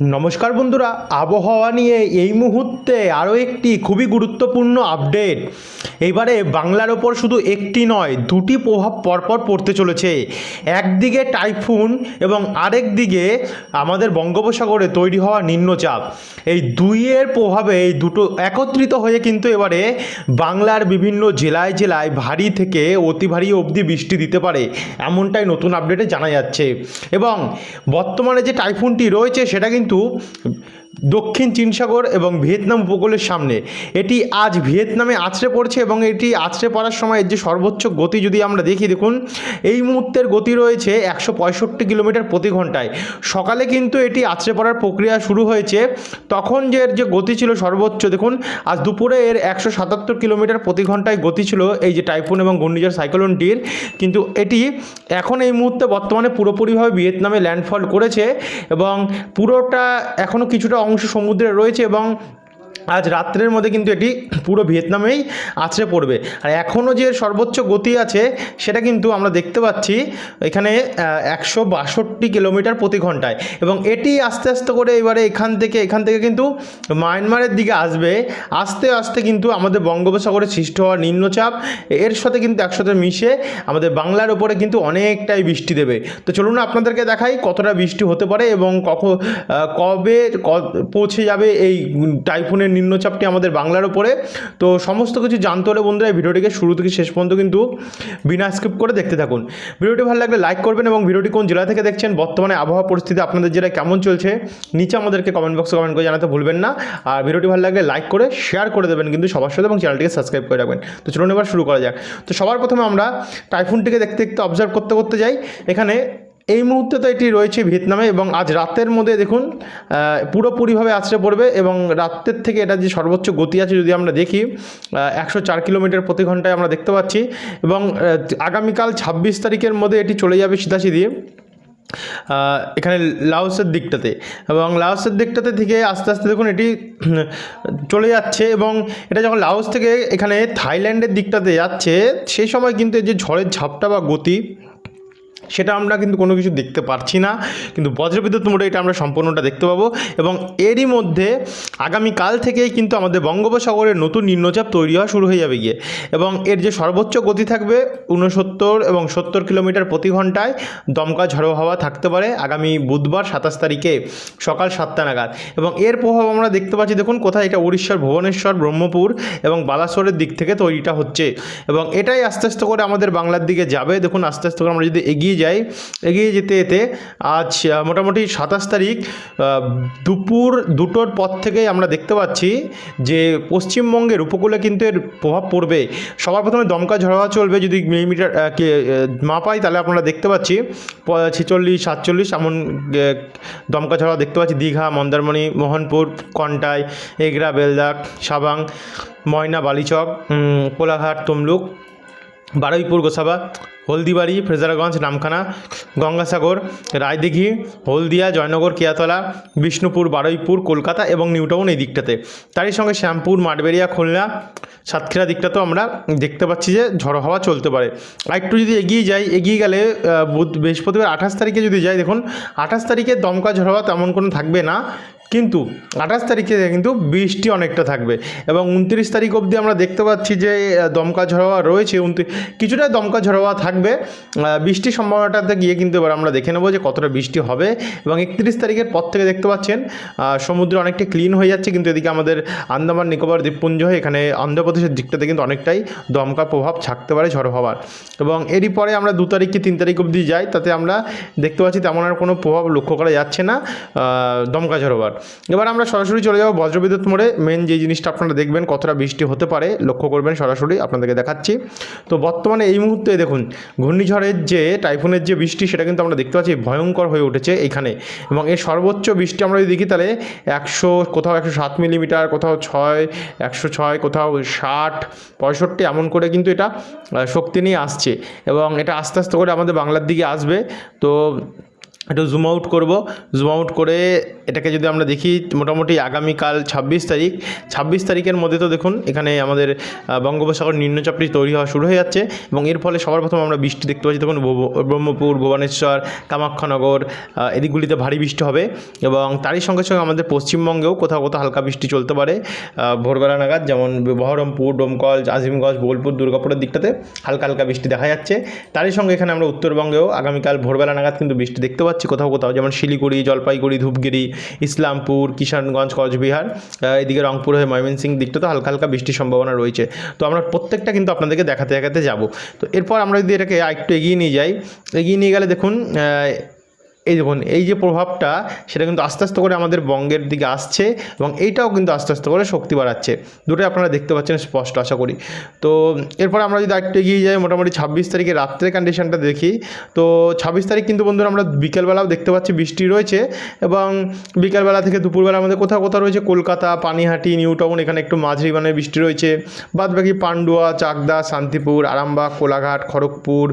নমস্কার বন্ধুরা, আবহাওয়া নিয়ে এই মুহূর্তে আরও একটি খুবই গুরুত্বপূর্ণ আপডেট। এবারে বাংলার ওপর শুধু একটি নয়, দুটি প্রভাব পরপর পড়তে চলেছে। একদিকে টাইফুন এবং আরেক দিকে আমাদের বঙ্গোপসাগরে তৈরি হওয়া নিম্নচাপ। এই দুইয়ের প্রভাবে এই দুটো একত্রিত হয়ে কিন্তু এবারে বাংলার বিভিন্ন জেলায় জেলায় ভারী থেকে অতি ভারী অবধি বৃষ্টি দিতে পারে, এমনটাই নতুন আপডেটে জানা যাচ্ছে। এবং বর্তমানে যে টাইফুনটি রয়েছে, সেটা কিন্তু किंतु দক্ষিণ চীন সাগর এবং ভিয়েতনাম উপকূলের সামনে। এটি আজ ভিয়েতনামে আছড়ে পড়ছে এবং এটি আছড়ে পড়ার সময় যে সর্বোচ্চ গতি যদি আমরা দেখি, দেখুন, এই মুহূর্তের গতি রয়েছে একশো পঁয়ষট্টি কিলোমিটার প্রতি ঘন্টায়। সকালে কিন্তু এটি আছড়ে পড়ার প্রক্রিয়া শুরু হয়েছে। তখন যে এর যে গতি ছিল সর্বোচ্চ, দেখুন, আজ দুপুরে এর একশো সাতাত্তর কিলোমিটার প্রতি ঘন্টায় গতি ছিল এই যে টাইফুন এবং ঘূর্ণিঝড় সাইক্লোনটির কিন্তু এটি এখন এই মুহূর্তে বর্তমানে পুরোপুরিভাবে ভিয়েতনামে ল্যান্ডফল করেছে এবং পুরোটা এখনও কিছুটা অংশ সমুদ্রে রয়েছে এবং আজ রাত্রের মধ্যে কিন্তু এটি পুরো ভিয়েতনামেই আছড়ে পড়বে। আর এখনও যে সর্বোচ্চ গতি আছে, সেটা কিন্তু আমরা দেখতে পাচ্ছি এখানে একশো বাষট্টি কিলোমিটার প্রতি ঘন্টায়। এবং এটি আস্তে আস্তে করে এবারে এখান থেকে এখান থেকে কিন্তু মায়ানমারের দিকে আসবে। আস্তে আস্তে কিন্তু আমাদের বঙ্গোপসাগরে সৃষ্টি হওয়া নিম্নচাপ, এর সাথে কিন্তু একসাথে মিশে আমাদের বাংলার ওপরে কিন্তু অনেকটাই বৃষ্টি দেবে। তো চলুন আপনাদেরকে দেখাই কতটা বৃষ্টি হতে পারে এবং কখন কবে পৌঁছে যাবে এই টাইফুনের নিম্নচাপটি আমাদের বাংলার ওপরে তো সমস্ত কিছু জানতে হলে বন্ধুরা এই ভিডিওটিকে শুরু থেকে শেষ পর্যন্ত কিন্তু বিনা স্কিপ করে দেখতে থাকুন। ভিডিওটি ভালো লাগলে লাইক করবেন এবং ভিডিওটি কোন জেলা থেকে দেখছেন, বর্তমানে আবহাওয়া পরিস্থিতি আপনাদের জেলায় কেমন চলছে, নিচে আমাদেরকে কমেন্ট বক্সে কমেন্ট করে জানাতে ভুলবেন না। আর ভিডিওটি ভালো লাগলে লাইক করে শেয়ার করে দেবেন কিন্তু সবার সাথে এবং চ্যানেলটিকে সাবস্ক্রাইব করে রাখবেন। তো চলুন এবার শুরু করা যাক। তো সবার প্রথমে আমরা টাইফুনটিকে দেখতে দেখতে অবজার্ভ করতে করতে যাই। এখানে এই মুহূর্তে তো এটি রয়েছে ভিয়েতনামে এবং আজ রাতের মধ্যে দেখুন পুরোপুরিভাবে আছড়ে পড়বে এবং রাতের থেকে এটা যে সর্বোচ্চ গতি আছে যদি আমরা দেখি একশো চার কিলোমিটার প্রতি ঘন্টায় আমরা দেখতে পাচ্ছি এবং আগামীকাল ছাব্বিশ তারিখের মধ্যে এটি চলে যাবে সিধাসিধি এখানে লাওসের দিকটাতে এবং লাওসের দিকটাতে থেকে আস্তে আস্তে দেখুন এটি চলে যাচ্ছে এবং এটা যখন লাওস থেকে এখানে থাইল্যান্ডের দিকটাতে যাচ্ছে, সেই সময় কিন্তু এই যে ঝড়ের ঝাপটা বা গতি সেটা আমরা কিন্তু কোনো কিছু দেখতে পারছি না। কিন্তু বজ্রবিদ্যুৎ মোডে এটা আমরা সম্পূর্ণটা দেখতে পাবো এবং এরই মধ্যে আগামীকাল থেকেই কিন্তু আমাদের বঙ্গোপসাগরের নতুন নিম্নচাপ তৈরি হওয়া শুরু হয়ে যাবে গিয়ে। এবং এর যে সর্বোচ্চ গতি থাকবে উনসত্তর এবং সত্তর কিলোমিটার প্রতি ঘন্টায় দমকা ঝড়ো হাওয়া থাকতে পারে আগামী বুধবার সাতাশ তারিখে সকাল সাতটা নাগাদ। এবং এর প্রভাব আমরা দেখতে পাচ্ছি, দেখুন কোথায় এটা উড়িষ্যার ভুবনেশ্বর, ব্রহ্মপুর এবং বালাসোরের দিক থেকে তৈরিটা হচ্ছে। এবং এটাই আস্তে আস্তে করে আমাদের বাংলার দিকে যাবে। দেখুন আস্তে আস্তে করে আমরা যদি এগিয়ে যাই, এগিয়ে যেতে যেতে আজ মোটামুটি সাতাশ তারিখ দুপুর দুটোর পর থেকেই আমরা দেখতে পাচ্ছি যে পশ্চিমবঙ্গের উপকূলে কিন্তু এর প্রভাব পড়বে। সবার প্রথমে দমকা ঝড়া চলবে, যদি মিলিমিটার মাপাই, তাহলে আপনারা দেখতে পাচ্ছি ছেচল্লিশ, সাতচল্লিশ, এমন দমকা ঝড়া দেখতে পাচ্ছি। দীঘা, মন্দারমণি, মোহনপুর, কন্টাই, এগরা বেলদাক সাবাং, ময়না, বালিচক কোলাঘাট, তমলুক, বারুইপুর, গোসাবা হলদিবাড়ি ফ্রেজারগঞ্জ নামখানা গঙ্গাসাগর, রায়দিঘি, হলদিয়া, জয়নগর, কেয়াতলা, বিষ্ণুপুর, বারুইপুর, কলকাতা এবং নিউটাউন এই দিকটাতে। তারই সঙ্গে শ্যামপুর, মাঠবেড়িয়া, খুলনা, সাতক্ষীরা দিকটাতেও আমরা দেখতে পাচ্ছি যে ঝড়ো হাওয়া চলতে পারে। আরেকটু যদি এগিয়ে যাই, এগিয়ে গেলে বুধ, বৃহস্পতিবার আঠাশ তারিখে যদি যাই, দেখুন, আঠাশ তারিখে দমকা ঝড়ো হাওয়া তেমন কোনো থাকবে না, কিন্তু আঠাশ তারিখে কিন্তু বৃষ্টি অনেকটা থাকবে এবং উনত্রিশ তারিখ অবধি আমরা দেখতে পাচ্ছি যে দমকা ঝড়োয়া রয়েছে কিছুটা দমকা ঝড়োয়া থাকবে আহ, বৃষ্টির সম্ভাবনাটাতে গিয়ে কিন্তু এবার আমরা দেখে নেব যে কতটা বৃষ্টি হবে এবং একত্রিশ তারিখের পর থেকে দেখতে পাচ্ছেন সমুদ্র অনেকটা ক্লিন হয়ে যাচ্ছে কিন্তু এদিকে আমাদের আন্দামান নিকোবর দ্বীপপুঞ্জ এখানে অন্ধ্রপ্রদেশের দিকটাতে কিন্তু অনেকটাই দমকা প্রভাব থাকতে পারে ঝড় হওয়ার। এবং এরই পরে আমরা দু তারিখ কি তিন তারিখ অবধি যাই তাতে আমরা দেখতে পাচ্ছি তেমন আর কোনো প্রভাব লক্ষ্য করা যাচ্ছে না দমকা ঝড়োবার এবার আমরা সরাসরি চলে যাব বজ্রবিদ্যুৎ মোড়ে। মেন যে জিনিসটা আপনারা দেখবেন কতটা বৃষ্টি হতে পারে লক্ষ্য করবেন সরাসরি আপনাদেরকে দেখাচ্ছি। তো বর্তমানে এই মুহূর্তে দেখুন ঘূর্ণিঝড়ের যে, টাইফুনের যে বৃষ্টি, সেটা কিন্তু আমরা দেখতে পাচ্ছি, ভয়ঙ্কর হয়ে উঠেছে এখানে এবং এর সর্বোচ্চ বৃষ্টি আমরা যদি দেখি, তাহলে একশো, কোথাও একশো সাত মিলিমিটার, কোথাও ছয়, একশো ছয়, কোথাও ষাট, পঁয়ষট্টি, এমন করে কিন্তু এটা শক্তি নিয়ে আসছে। এবং এটা আস্তে আস্তে করে আমাদের বাংলার দিকে আসবে। তো একটু জুম আউট করব। জুম আউট করে এটাকে যদি আমরা দেখি, মোটামুটি আগামীকাল ছাব্বিশ তারিখ। ছাব্বিশ তারিখের মধ্যে তো দেখুন, এখানে আমাদের বঙ্গোপসাগর নিম্নচাপটি তৈরি হওয়া শুরু হয়ে যাচ্ছে এবং এর ফলে সবার প্রথম আমরা বৃষ্টি দেখতে পাচ্ছি। দেখুন ব্রহ্মপুর, ভুবনেশ্বর, কামাখ্যানগর এদিকগুলিতে ভারী বৃষ্টি হবে এবং তারই সঙ্গে সঙ্গে আমাদের পশ্চিমবঙ্গেও কোথাও কোথাও হালকা বৃষ্টি চলতে পারে। ভোরবেলা নাগাদ যেমন বহরমপুর, ডোমকল, আজিমগঞ্জ, বোলপুর, দুর্গাপুরের দিকটাতে হালকা হালকা বৃষ্টি দেখা যাচ্ছে। তারই সঙ্গে এখানে আমরা উত্তরবঙ্গেও আগামীকাল ভোরবেলা নাগাদ কিন্তু বৃষ্টি দেখতে পাচ্ছি। কোথাও কোথাও, যেমন শিলিগুড়ি, জলপাইগুড়ি, ধূপগিরি, ইসলামপুর, কিষানগঞ্জ, কোচবিহার এদিকে রংপুর হয়ে ময়মনসিং দিকটা তো হালকা হালকা বৃষ্টির সম্ভাবনা রয়েছে। তো আমরা প্রত্যেকটা কিন্তু আপনাদেরকে দেখাতে দেখাতে যাব। তো এরপর আমরা যদি এটাকে আরেকটু এগিয়ে নিয়ে যাই, এগিয়ে নিয়ে গেলে দেখুন এই দেখুন, এই যে প্রভাবটা, সেটা কিন্তু আস্তে আস্তে করে আমাদের বঙ্গের দিকে আসছে এবং এইটাও কিন্তু আস্তে আস্তে করে শক্তি বাড়াচ্ছে। দুটোই আপনারা দেখতে পাচ্ছেন স্পষ্ট, আশা করি। তো এরপর আমরা যদি আরেকটু এগিয়ে যাই, মোটামুটি ছাব্বিশ তারিখে রাত্রের কন্ডিশনটা দেখি, তো ছাব্বিশ তারিখ কিন্তু বন্ধুরা আমরা বিকেলবেলাও দেখতে পাচ্ছি বৃষ্টি রয়েছে এবং বিকেলবেলা থেকে দুপুরবেলা আমাদের কোথাও কোথাও রয়েছে কলকাতা, পানিহাটি নিউ টাউন এখানে একটু মাঝারি মানের বৃষ্টি রয়েছে। বাদ বাকি পান্ডুয়া, চাকদা, শান্তিপুর, আরামবাগ, কোলাঘাট, খড়গপুর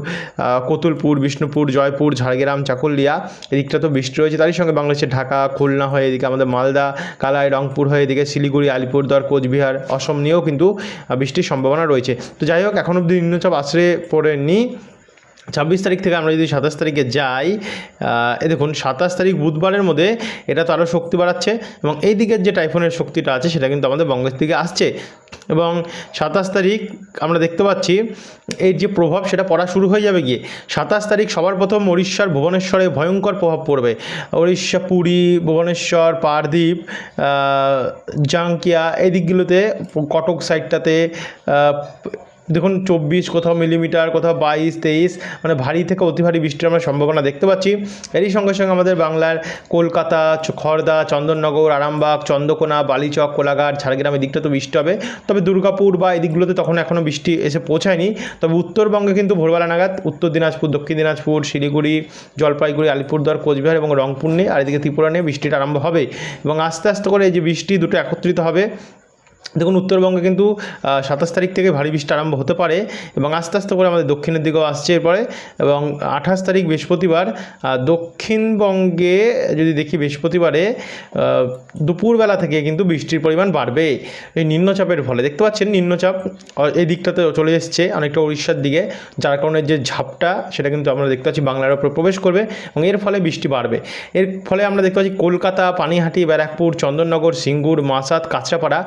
কতুলপুর, বিষ্ণুপুর, জয়পুর, ঝাড়গ্রাম, চাকুলিয়া এদিকটা তো বৃষ্টি রয়েছে তারই সঙ্গে বাংলাদেশের ঢাকা, খুলনা হয়ে এদিকে আমাদের মালদা, কালাই, রংপুর হয়ে এদিকে শিলিগুড়ি, আলিপুরদুয়ার, কোচবিহার, অসম নিয়েও কিন্তু বৃষ্টির সম্ভাবনা রয়েছে। তো যাই হোক, এখন অব্দি নিম্নচাপ আশ্রয়ে পড়েনি। ছাব্বিশ তারিখ থেকে আমরা যদি সাতাশ তারিখে যাই এ দেখুন, সাতাশ তারিখ বুধবারের মধ্যে এটা তো আরও শক্তি বাড়াচ্ছে এবং এই দিকের যে টাইফুনের শক্তিটা আছে সেটা কিন্তু আমাদের বঙ্গের দিকে আসছে এবং সাতাশ তারিখ আমরা দেখতে পাচ্ছি এর যে প্রভাব সেটা পড়া শুরু হয়ে যাবে গিয়ে। সাতাশ তারিখ সবার প্রথম উড়িষ্যার ভুবনেশ্বরে ভয়ঙ্কর প্রভাব পড়বে। উড়িষ্যা পুরী, ভুবনেশ্বর পারদ্বীপ জাঙ্কিয়া, এই দিকগুলোতে কটক সাইডটাতে দেখুন, চব্বিশ কোথাও মিলিমিটার কোথাও বাইশ, তেইশ মানে ভারী থেকে অতি ভারী বৃষ্টির আমরা সম্ভাবনা দেখতে পাচ্ছি। এরই সঙ্গে সঙ্গে আমাদের বাংলার কলকাতা খড়দা চন্দননগর, আরামবাগ, চন্দ্রকোনা, বালিচক, কোলাঘাট, ঝাড়গ্রাম এদিকটা তো বৃষ্টি হবে। তবে দুর্গাপুর বা এদিকগুলোতে তখন এখনও বৃষ্টি এসে পৌঁছায়নি। তবে উত্তরবঙ্গে কিন্তু ভোরবেলা নাগাদ উত্তর দিনাজপুর, দক্ষিণ দিনাজপুর, শিলিগুড়ি, জলপাইগুড়ি, আলিপুরদুয়ার, কোচবিহার এবং রংপুর নিয়ে আর এদিকে ত্রিপুরা নিয়ে বৃষ্টিটা আরম্ভ হবে। এবং আস্তে আস্তে করে এই যে বৃষ্টি দুটো একত্রিত হবে। দেখুন, উত্তরবঙ্গে কিন্তু সাতাশ তারিখ থেকে ভারী বৃষ্টি আরম্ভ হতে পারে এবং আস্তে আস্তে করে আমাদের দক্ষিণের দিকেও আসছে এরপরে। এবং আঠাশ তারিখ বৃহস্পতিবার দক্ষিণবঙ্গে যদি দেখি বৃহস্পতিবারে দুপুরবেলা থেকে কিন্তু বৃষ্টির পরিমাণ বাড়বে এই নিম্নচাপের ফলে। দেখতে পাচ্ছেন নিম্নচাপ এই দিকটাতে চলে এসছে অনেকটা উড়িষ্যার দিকে, যার কারণে যে ঝাপটা, সেটা কিন্তু আমরা দেখতে পাচ্ছি বাংলার ওপর প্রবেশ করবে এবং এর ফলে বৃষ্টি বাড়বে। এর ফলে আমরা দেখতে পাচ্ছি কলকাতা, পানিহাটি, ব্যারাকপুর, চন্দননগর, সিঙ্গুর মাসাত কাঁচরাপাড়া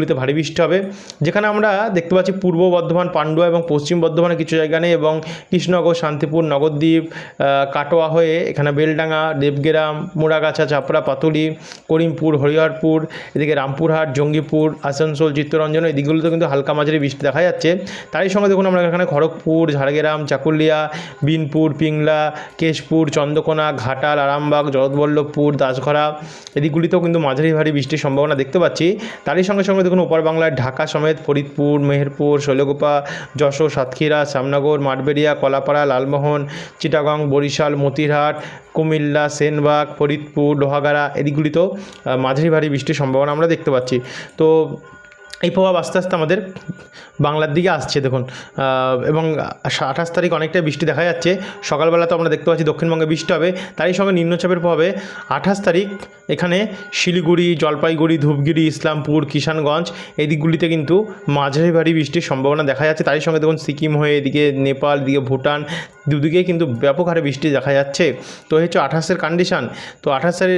এদিকগুলিতে ভারী বৃষ্টি হবে। যেখানে আমরা দেখতে পাচ্ছি পূর্ব বর্ধমান, পান্ডুয়া এবং পশ্চিম বর্ধমানের কিছু জায়গা নেই এবং কৃষ্ণনগর, শান্তিপুর, নগরদ্বীপ কাটোয়া হয়ে এখানে বেলডাঙ্গা, দেবগ্রাম, মুড়াগাছা, চাপড়া, পাতুলি, করিমপুর, হরিহরপুর, এদিকে রামপুরহাট, জঙ্গিপুর, আসানসোল, চিত্তরঞ্জন এই দিকগুলোতে কিন্তু হালকা মাঝারি বৃষ্টি দেখা যাচ্ছে। তারই সঙ্গে দেখুন আমরা এখানে খড়গপুর, ঝাড়গ্রাম, চাকুলিয়া, বিনপুর, পিংলা, কেশপুর, চন্দ্রকোনা, ঘাটাল, আরামবাগ, জগৎবল্লভপুর, দাসঘরা, এদিকগুলিতেও কিন্তু মাঝারি ভারী বৃষ্টির সম্ভাবনা দেখতে পাচ্ছি। তারই সঙ্গে সঙ্গে দেখুন ওপার বাংলায় ঢাকা সমেত ফরিদপুর, মেহেরপুর, শৈলগোপা, যশোর, সাতক্ষীরা, শ্যামনগর, মাঠবেড়িয়া, কলাপাড়া, লালমোহন, চিটাগং, বরিশাল, মতিরহাট, কুমিল্লা, সেনবাগ, ফরিদপুর, লোহাগাড়া এদিকগুলিতেও মাঝারি ভারী বৃষ্টির সম্ভাবনা আমরা দেখতে পাচ্ছি। তো এই প্রভাব আস্তে আস্তে আমাদের বাংলার দিকে আসছে, দেখুন। এবং আঠাশ তারিখ অনেকটাই বৃষ্টি দেখা যাচ্ছে। সকালবেলা তো আমরা দেখতে পাচ্ছি দক্ষিণবঙ্গে বৃষ্টি হবে, তারই সঙ্গে নিম্নচাপের প্রভাবে আঠাশ তারিখ এখানে শিলিগুড়ি, জলপাইগুড়ি, ধূপগিরি, ইসলামপুর, কিষানগঞ্জ এই দিকগুলিতে কিন্তু মাঝারি ভারী বৃষ্টির সম্ভাবনা দেখা যাচ্ছে। তারই সঙ্গে দেখুন সিকিম হয়ে এদিকে নেপাল, এদিকে ভুটান, দুদিকেই কিন্তু ব্যাপক হারে বৃষ্টি দেখা যাচ্ছে। তো এই হচ্ছে আঠাশের কন্ডিশান তো আঠাশের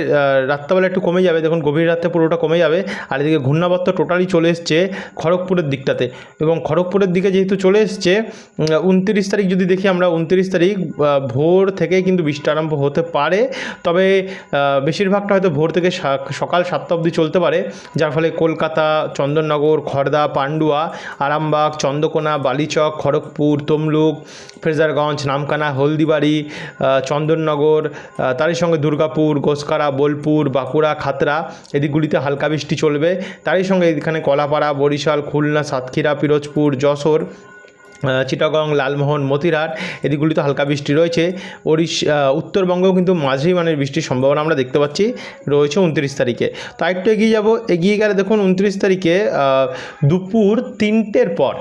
রাত্রেবেলা একটু কমে যাবে, দেখুন গভীর রাত্রে পুরোটা কমে যাবে, আর এদিকে ঘূর্ণাবর্ত টোটালি চলে এসছে। খড়গপুরের দিকটাতে। এবং খড়গপুরের দিকে যেহেতু চলে এসছে উনত্রিশ তারিখ যদি দেখি আমরা, উনত্রিশ তারিখ ভোর থেকে কিন্তু বৃষ্টি আরম্ভ হতে পারে। তবে বেশিরভাগটা হয়তো ভোর থেকে সকাল সাতটা অবধি চলতে পারে। যার ফলে কলকাতা, চন্দননগর, খড়দা, পান্ডুয়া, আরামবাগ, চন্দ্রকোনা, বালিচক, খড়গপুর, তমলুক, ফ্রেজারগঞ্জ, নামকানা, হলদিবাড়ি চন্দননগর তারই সঙ্গে দুর্গাপুর, গোসকারা, বোলপুর, বাঁকুড়া, খাতরা, এদিকগুলিতে হালকা বৃষ্টি চলবে। তারই সঙ্গে এখানে কলাপাড়া বরিশাল, খুলনা, সাতক্ষীরা, পিরোজপুর, যশোর চিটাগং, লালমোহন, মতিরহাট এদিকগুলিতে হালকা বৃষ্টি রয়েছে। ওড়িশা উত্তরবঙ্গেও কিন্তু মাঝারি মানের বৃষ্টির সম্ভাবনা আমরা দেখতে পাচ্ছি, রয়েছে উনত্রিশ তারিখে। তো আরেকটু এগিয়ে যাব, এগিয়ে গেলে দেখুন, উনত্রিশ তারিখে দুপুর তিনটের পর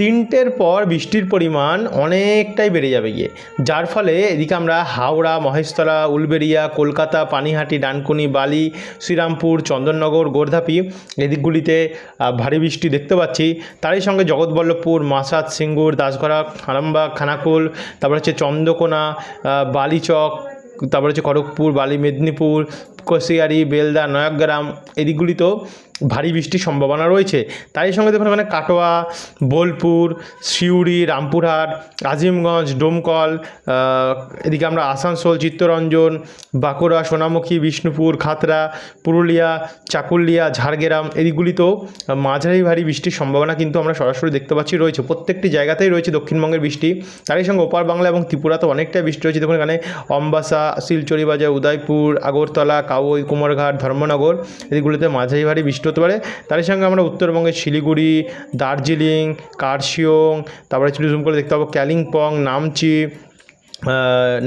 তিনটের পর বৃষ্টির পরিমাণ অনেকটাই বেড়ে যাবে গিয়ে। যার ফলে এদিকে আমরা হাওড়া, মহেশতলা, উলবেড়িয়া, কলকাতা, পানিহাটি, ডানকুনি, বালি, শ্রীরামপুর, চন্দননগর, গোর্ধাপি এদিকগুলিতে ভারী বৃষ্টি দেখতে পাচ্ছি। তারই সঙ্গে জগৎবল্লভপুর, মাসাদ, সিঙ্গুর দাসগড়া আরামবাগ খানাকুল, তারপর হচ্ছে চন্দ্রকোনা বালিচক, তারপর হচ্ছে খড়গপুর, বালি, মেদিনীপুর কশিয়ারি বেলদা, নয়াগ্রাম এদিকগুলিতেও ভারী বৃষ্টির সম্ভাবনা রয়েছে। তারই সঙ্গে দেখুন এখানে কাটোয়া, বোলপুর, সিউড়ি, রামপুরহাট, আজিমগঞ্জ, ডোমকল এদিকে আমরা আসানসোল, চিত্তরঞ্জন, বাঁকুড়া, সোনামুখী, বিষ্ণুপুর খাতড়া পুরুলিয়া, চাকুলিয়া, ঝাড়গ্রাম এদিকগুলিতেও মাঝারি ভারী বৃষ্টির সম্ভাবনা কিন্তু আমরা সরাসরি দেখতে পাচ্ছি রয়েছে। প্রত্যেকটি জায়গাতেই রয়েছে দক্ষিণবঙ্গের বৃষ্টি। তারই সঙ্গে ওপার বাংলা এবং ত্রিপুরাতে অনেকটাই বৃষ্টি রয়েছে। দেখুন এখানে অম্বাসা শিলচরি বাজার উদয়পুর, আগরতলা কাউই, কুমারঘাট, ধর্মনগর এদিকগুলিতে মাঝারি ভারী বৃষ্টি হতে পারে। তারই সঙ্গে আমরা উত্তরবঙ্গের শিলিগুড়ি, দার্জিলিং কার্শিয়ং তারপরে একটু জুম করে দেখতে পাবো কালিম্পং নামচি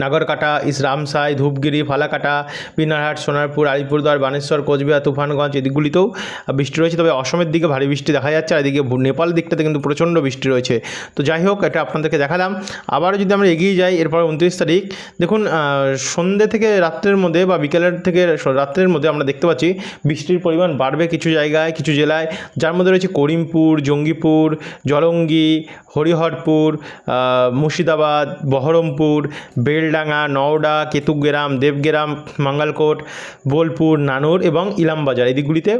নাগরকাটা ইসরামসাই ধূপগিরি, ফালাকাটা বিনারহাট সোনারপুর, আলিপুরদুয়ার, বানেশ্বর, কোচবিহার, তুফানগঞ্জ এদিকগুলিতেও বৃষ্টি রয়েছে। তবে অসমের দিকে ভারী বৃষ্টি দেখা যাচ্ছে আর এদিকে নেপাল দিকটাতে কিন্তু প্রচণ্ড বৃষ্টি রয়েছে। তো যাই হোক, এটা আপনাদেরকে দেখালাম। আবারও যদি আমরা এগিয়ে যাই, এরপর উনত্রিশ তারিখ, দেখুন সন্ধ্যে থেকে রাত্রের মধ্যে বা বিকেলের থেকে রাত্রের মধ্যে আমরা দেখতে পাচ্ছি বৃষ্টির পরিমাণ বাড়বে কিছু জায়গায়, কিছু জেলায়। যার মধ্যে রয়েছে করিমপুর, জঙ্গিপুর, জলঙ্গি, হরিহরপুর মুর্শিদাবাদ, বহরমপুর বেলডাঙ্গা, নওডা, কেতুগ্রাম, দেবগ্রাম, মাঙ্গালকোট, বোলপুর, নানুর এবং ইলামবাজার। এই দিকগুলিতে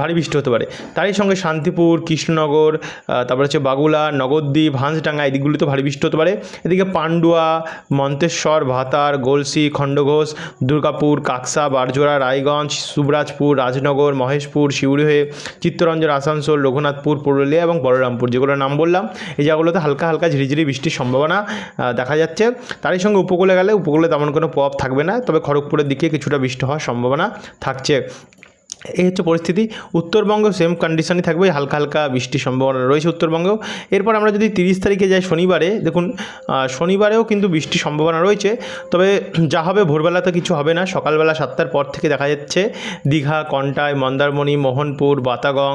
ভারী বৃষ্টি হতে পারে। তারই সঙ্গে শান্তিপুর, কৃষ্ণনগর তারপর হচ্ছে বাগুলা নগরদ্বীপ হাঁসডাঙ্গা এই দিকগুলিতে ভারী বৃষ্টি হতে পারে। এদিকে পান্ডুয়া, মন্তেশ্বর, ভাতার, গোলসি, খণ্ডঘোষ, দুর্গাপুর, কাকসা, বারজোড়া, রায়গঞ্জ, সুবরাজপুর, রাজনগর, মহেশপুর, শিউরি হয়ে চিত্তরঞ্জন, আসানসোল, রঘুনাথপুর, পুরুলিয়া এবং বলরামপুর, যেগুলোর নাম বললাম, এই জায়গাগুলোতে হালকা হালকা ঝিরিঝিরি বৃষ্টির সম্ভাবনা দেখা যাচ্ছে। তারই সঙ্গে উপকূলে গেলে উপকূলে তেমন কোনো প্রভাব থাকবে না। তবে খড়গপুরের দিকে কিছুটা বৃষ্টি হওয়ার সম্ভাবনা থাকছে। এই হচ্ছে পরিস্থিতি। উত্তরবঙ্গ সেম কন্ডিশনই থাকবে, হালকা হালকা বৃষ্টির সম্ভাবনা রয়েছে উত্তরবঙ্গেও এরপর আমরা যদি তিরিশ তারিখে যাই শনিবারে, দেখুন শনিবারেও কিন্তু বৃষ্টির সম্ভাবনা রয়েছে, তবে যা হবে ভোরবেলাতে কিছু হবে না, সকালবেলা সাতটার পর থেকে দেখা যাচ্ছে, দীঘা, কন্টাই, মন্দারমণি, মোহনপুর, বাতাগং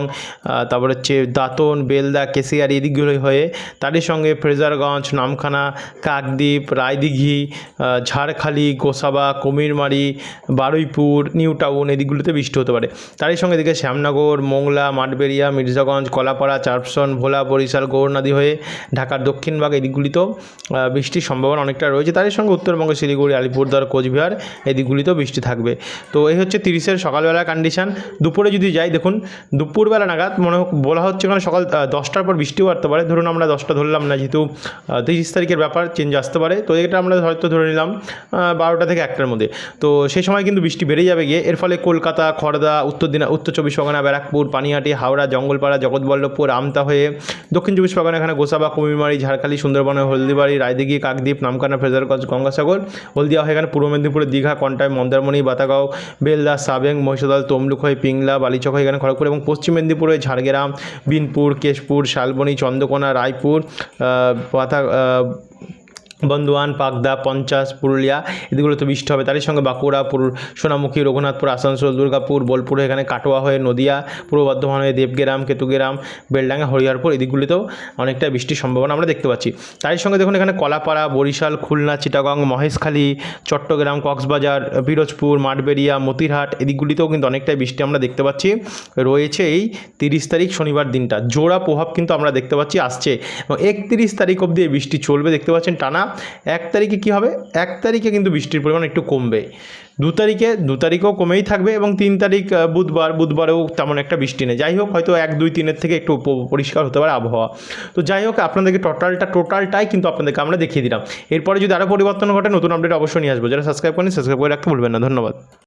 তারপর হচ্ছে দাঁতন, বেলদা, কেশিয়ারি এদিকগুলো হয়ে, তারই সঙ্গে ফ্রেজারগঞ্জ, নামখানা, কাকদ্বীপ, রায়দিঘি ঝাড়খালি, গোসাবা, কুমিরমারি, বারুইপুর, নিউ টাউন এদিকগুলোতে বৃষ্টি হতে পারে। তারই সঙ্গে এদিকে শ্যামনগর মোংলা মাঠবেড়িয়া মির্জাগঞ্জ কলাপাড়া চারপসন ভোলা বরিশাল গৌরনদী হয়ে ঢাকার দক্ষিণভাগ আহ, বৃষ্টির সম্ভাবনা অনেকটা রয়েছে। তারই সঙ্গে উত্তরবঙ্গ শিলিগুড়ি আলিপুরদুয়ার কোচবিহার এদিকগুলিতেও বৃষ্টি থাকবে। তো এই হচ্ছে তিরিশের সকালবেলা কন্ডিশান দুপুরে যদি যাই দেখুন দুপুরবেলা নাগাদ মনে বলা হচ্ছে কারণ সকাল দশটার পর বৃষ্টিও বাড়তে পারে। ধরুন আমরা দশটা ধরলাম না যেহেতু তিরিশ তারিখের ব্যাপার চেঞ্জ আসতে পারে। তো এটা আমরা হয়তো ধরে নিলাম বারোটা থেকে একটার মধ্যে। তো সেই সময় কিন্তু বৃষ্টি বেড়ে যাবে গিয়ে। এর ফলে কলকাতা খড়দা উত্তর দিনা উত্তর চব্বিশ পরগনা ব্যারাকপুর পানিহাটি হাওড়া জঙ্গলপাড়া জগৎবল্লভপুর আমতা হয়ে দক্ষিণ চব্বিশ পরগনা এখানে গোসাবা কুমিরমারি ঝাড়খালি সুন্দরবনে হলদিবাড়ি রায়দিঘি কাকদ্বীপ নামখানা ফ্রেজারগঞ্জ গঙ্গাসাগর হলদিয়া হয়ে এখানে পূর্ব মেদিনীপুরের দীঘা কন্টাই মন্দারমণি বাতাগাঁও বেলদা সাবেং মহিষাদল তমলুক হয়ে পিংলা বালিচক হয়ে এখানে খড়গপুর এবং পশ্চিম মেদিনীপুরে ঝাড়গ্রাম বিনপুর কেশপুর শালবনী চন্দ্রকোনা রায়পুর আহ, বন্ধুয়ান পাকদা পঞ্চাশ, পুরুলিয়া এদিকগুলোতে বৃষ্টি হবে। তারই সঙ্গে বাঁকুড়া সোনামুখী, রঘুনাথপুর, আসানসোল, দুর্গাপুর, বোলপুর, এখানে কাটোয়া হয়ে নদিয়া, পূর্ব বর্ধমান হয়ে দেবগ্রাম, কেতুগ্রাম, বেলডাঙ্গা, হরিহরপুর, এদিকগুলিতেও অনেকটা বৃষ্টির সম্ভাবনা আমরা দেখতে পাচ্ছি। তারই সঙ্গে দেখুন এখানে কলাপাড়া, বরিশাল, খুলনা, চিটাগং, মহেশখালী, চট্টগ্রাম, কক্সবাজার, পিরোজপুর, মাঠবেড়িয়া, মতিরহাট, এদিকগুলিতেও কিন্তু অনেকটাই বৃষ্টি আমরা দেখতে পাচ্ছি। রয়েছে এই তিরিশ তারিখ শনিবার দিনটা। জোড়া প্রভাব কিন্তু আমরা দেখতে পাচ্ছি, আসছে। এবং একত্রিশ তারিখ অবধি বৃষ্টি চলবে, দেখতে পাচ্ছেন, টানা এক তারিখে কি হবে? এক তারিখে কিন্তু বৃষ্টির পরিমাণ একটু কমবে। দু তারিখে, দু তারিখেও কমেই থাকবে এবং তিন তারিখ বুধবার, বুধবারেও তেমন একটা বৃষ্টি নেই। যাই হোক, হয়তো এক, দুই, তিনের থেকে একটু পরিষ্কার হতে পারে আবহাওয়া। তো যাই হোক, আপনাদেরকে টোটালটা টোটালটাই কিন্তু আপনাদেরকে আমরা দেখিয়ে দিলাম। এরপরে যদি আরও পরিবর্তন ঘটে, নতুন আপডেট অবশ্যই নিয়ে আসব। যারা সাবস্ক্রাইব করেন সাবস্ক্রাইব করে রাখতে ভুলবেন না। ধন্যবাদ।